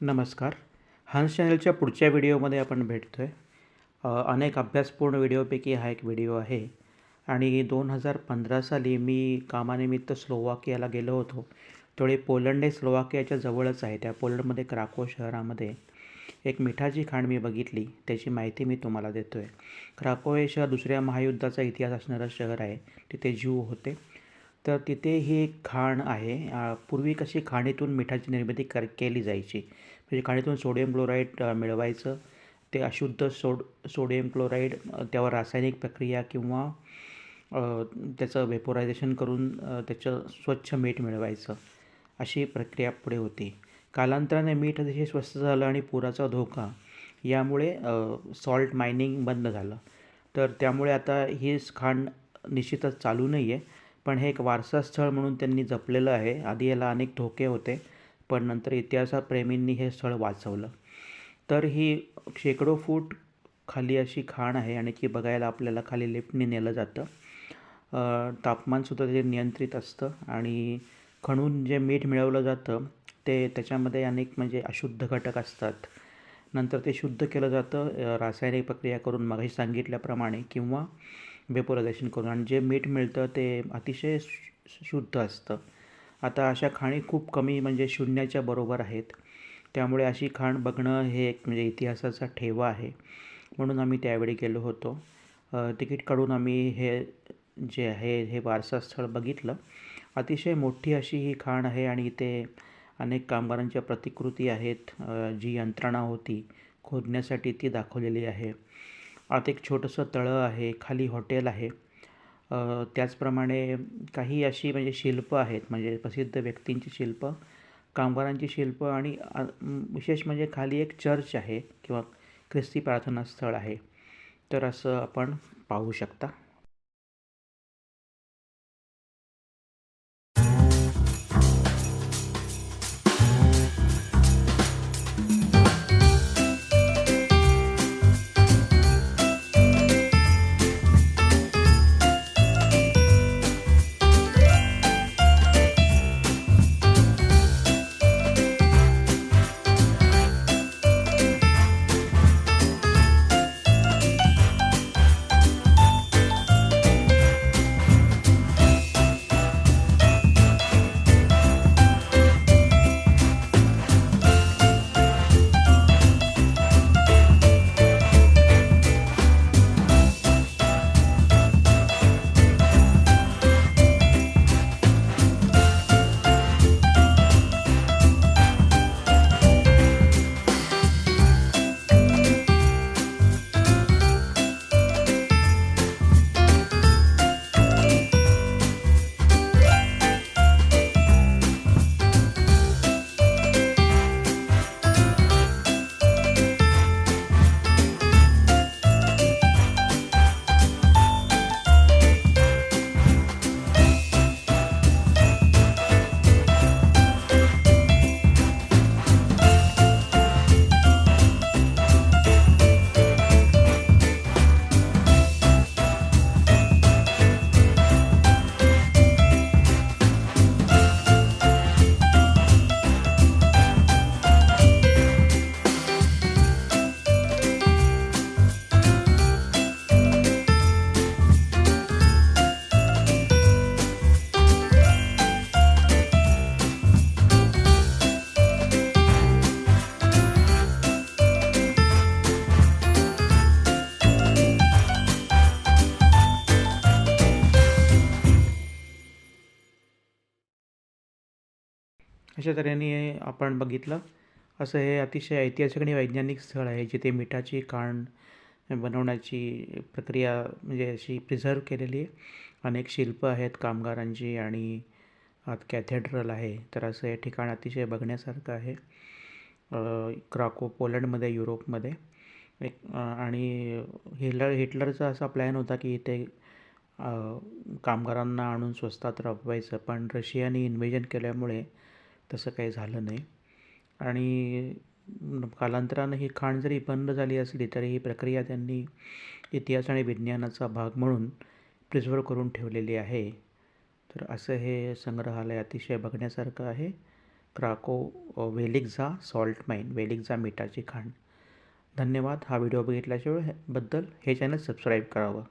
नमस्कार. हंस चॅनलच्या पुढच्या व्हिडिओमध्ये आपण भेटतो आहे अनेक अभ्यासपूर्ण व्हिडिओपैकी हा एक व्हिडिओ आहे. आणि दोन हजार पंधरा साली मी कामानिमित्त स्लोवाकियाला गेलो होतो. त्यावेळी पोलंड हे स्लोवाकियाच्या जवळच आहे. त्या पोलंडमध्ये क्राको शहरामध्ये एक मिठाची खाण मी बघितली. त्याची माहिती मी तुम्हाला देतो आहे क्राको हे शहर दुसऱ्या महायुद्धाचा इतिहास असणारं शहर आहे. तिथे जीव होते. तर तिथे ही एक खाण आहे. पूर्वी कशी खाणीतून मिठाची निर्मिती कर केली जायची. म्हणजे खाणीतून सोडियम क्लोराईड मिळवायचं. ते अशुद्ध सोड सोडियम क्लोराईड त्यावर रासायनिक प्रक्रिया किंवा त्याचं वेपोरायझेशन करून त्याचं स्वच्छ मीठ मिळवायचं. अशी प्रक्रिया पुढे होती. कालांतराने मीठ अतिशय स्वस्त झालं आणि पुराचा धोका. यामुळे सॉल्ट मायनिंग बंद झालं. तर त्यामुळे आता ही खाण निश्चितच चालू नाही आहे पण हे एक वारसा स्थळ म्हणून त्यांनी जपलेलं आहे. आधी याला अनेक धोके होते पण नंतर इतिहासप्रेमींनी हे स्थळ वाचवलं. तर ही शेकडो फूट खाली अशी खाण आहे आणि ती बघायला आपल्याला खाली लिफ्टने नेलं जातं. तापमानसुद्धा ते नियंत्रित असतं आणि खणून जे मीठ मिळवलं जातं ते त्याच्यामध्ये अनेक म्हणजे अशुद्ध घटक असतात. नंतर ते शुद्ध केलं जातं रासायनिक प्रक्रिया करून मगाशी सांगितल्याप्रमाणे किंवा वेपोरायझेशन करून आणि जे मीठ मिळतं ते अतिशय शुद्ध असतं. आता अशा खाणी खूप कमी म्हणजे शून्याच्या बरोबर आहेत. त्यामुळे अशी खाण बघणं हे एक म्हणजे इतिहासाचा ठेवा आहे. म्हणून आम्ही त्यावेळी गेलो होतो. तिकीट काढून आम्ही हे जे आहे हे वारसा स्थळ बघितलं. अतिशय मोठी अशी ही खाण आहे आणि इथे अनेक कामगारांच्या प्रतिकृती आहेत. जी यंत्रणा होती खोदण्यासाठी ती दाखवलेली आहे. आत एक छोटंसं तळं आहे खाली हॉटेल आहे. त्याचप्रमाणे काही अशी म्हणजे शिल्पं आहेत म्हणजे प्रसिद्ध व्यक्तींची शिल्पं कामगारांची शिल्पं आणि विशेष म्हणजे खाली एक चर्च आहे किंवा ख्रिस्ती प्रार्थना स्थळ आहे. तर असं आपण पाहू शकता. अशा तऱ्हेने आपण बघितलं. असं हे अतिशय ऐतिहासिक आणि वैज्ञानिक स्थळ आहे जिथे मिठाची खाण बनवण्याची प्रक्रिया म्हणजे अशी प्रिझर्व केलेली आहे. अनेक शिल्पं आहेत कामगारांची आणि आत कॅथेड्रल आहे. तर असं हे ठिकाण अतिशय बघण्यासारखं आहे. क्राको पोलंडमध्ये युरोपमध्ये. एक आणि हिटलर हिटलरचा असा प्लॅन होता की इथे कामगारांना आणून स्वस्तात राबवायचं पण रशियाने इन्व्हेजन केल्यामुळे तसं काही झालं नाही. आणि कालांतरानं ही खाण जरी बंद झाली असली तरी ही प्रक्रिया त्यांनी इतिहास आणि विज्ञानाचा भाग म्हणून प्रिझर्व करून ठेवलेली आहे. तर असं हे संग्रहालय अतिशय बघण्यासारखं आहे. क्राको वेलिक्झा सॉल्ट माईन वेलिक्झा मिठाची खाण. धन्यवाद. हा व्हिडिओ बघितल्याशिवायबद्दल हे चॅनल सबस्क्राईब करावं.